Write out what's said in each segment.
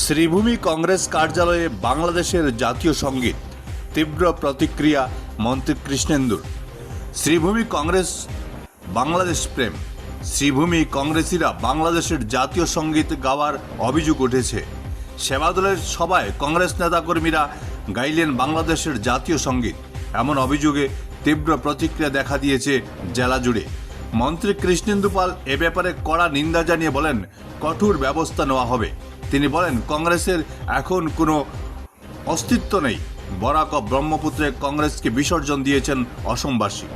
শ্রীভূমি কংগ্রেস কার্যালয়ে বাংলাদেশের জাতীয় সংগীত, তীব্র প্রতিক্রিয়া মন্ত্রী কৃষ্ণেন্দুর। শ্রীভূমি কংগ্রেস বাংলাদেশ প্রেম, শ্রীভূমি কংগ্রেসীরা বাংলাদেশের জাতীয় সংগীত গাওয়ার অভিযোগ উঠেছে। সেবাদলের সভায় কংগ্রেস নেতাকর্মীরা গাইলেন বাংলাদেশের জাতীয় সংগীত। এমন অভিযোগে তীব্র প্রতিক্রিয়া দেখা দিয়েছে জেলা জুড়ে। মন্ত্রী কৃষ্ণেন্দু পাল এ ব্যাপারে কড়া নিন্দা জানিয়ে বলেন, কঠোর ব্যবস্থা নেওয়া হবে। তিনি বলেন, কংগ্রেসের এখন কোনো অস্তিত্ব নেই। বরাক ব্রহ্মপুত্রে কংগ্রেসকে বিসর্জন দিয়েছেন অসমবাসী।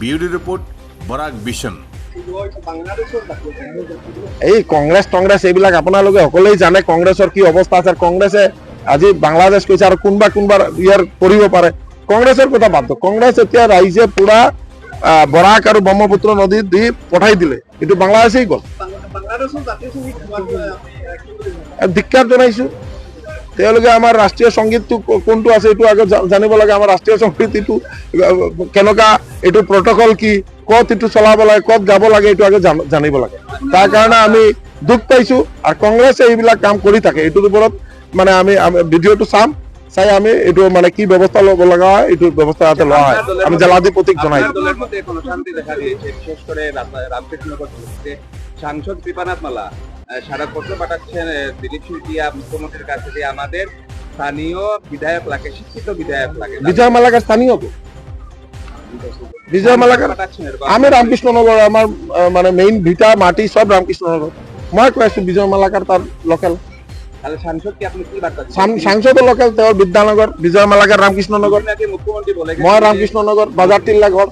বিউটি রিপোর্ট, বরাক বিশন এই কংগ্ৰেছ টংগ্ৰেছ এইবিলাক আপোনালোকে সকলোৱে জানে কংগ্ৰেছৰ কি অৱস্থা আছে। কংগ্ৰেছে আজি বাংলাদেশ কৈছে আৰু কোনোবা কোনোবা ইয়াৰ কৰিব পাৰে। কংগ্ৰেছৰ কথা বাদ কংগ্ৰেছ এতিয়া ৰাইজে পুৰা বৰাক আৰু ব্ৰহ্মপুত্ৰ নদীত দি পঠাই দিলে। এইটো বাংলাদেশেই গ'ল। ধিক্কাৰ জনাইছো। তেওঁলোকে আমাৰ ৰাষ্ট্ৰীয় সংগীতটো কোনটো আছে এইটো আগত জানিব লাগে। আমাৰ ৰাষ্ট্ৰীয় সংগীত এইটো কেনেকুৱা, এইটো প্ৰটকল কি, ক'ত এইটো চলাব লাগে, ক'ত গাব লাগে এইটো আগত জানিব লাগে। তাৰ কাৰণে আমি দুখ পাইছো আৰু কংগ্ৰেছে এইবিলাক কাম কৰি থাকে। এইটোৰ ওপৰত মানে আমি ভিডিঅ'টো চাম। চাই আমি এইটো মানে কি ব্যৱস্থা ল'ব লগা হয়, এইটো ব্যৱস্থা যাতে লোৱা হয়। আমি জেলাধিপতিক জনাই সাংসদ কৃপানাথ মালা আহ, সারা পত্র পাঠাচ্ছেন দিলীপ সিংটিয়া মুখ্যমন্ত্রীর কাছে যে আমাদের স্থানীয় বিধায়ক লাগে শিক্ষিত বিধায়ক লাগে। বিজয় মালাকার স্থানীয় তো বিজয় মালাকার। আমি ৰামকৃষ্ণনগৰ আমাৰ মানে মেইন ভিটা মাটি চব ৰামকৃষ্ণনগৰ মই কৈ আছো বিজয় মালাকাৰ তাৰ লোকেল? সাংসদো লোকেল তেওঁৰ বিদ্যানগৰ বিজয় মালাকাৰ ৰামকৃষ্ণনগৰ মই ৰামকৃষ্ণনগৰ বাজাৰ টিল্লা ঘৰ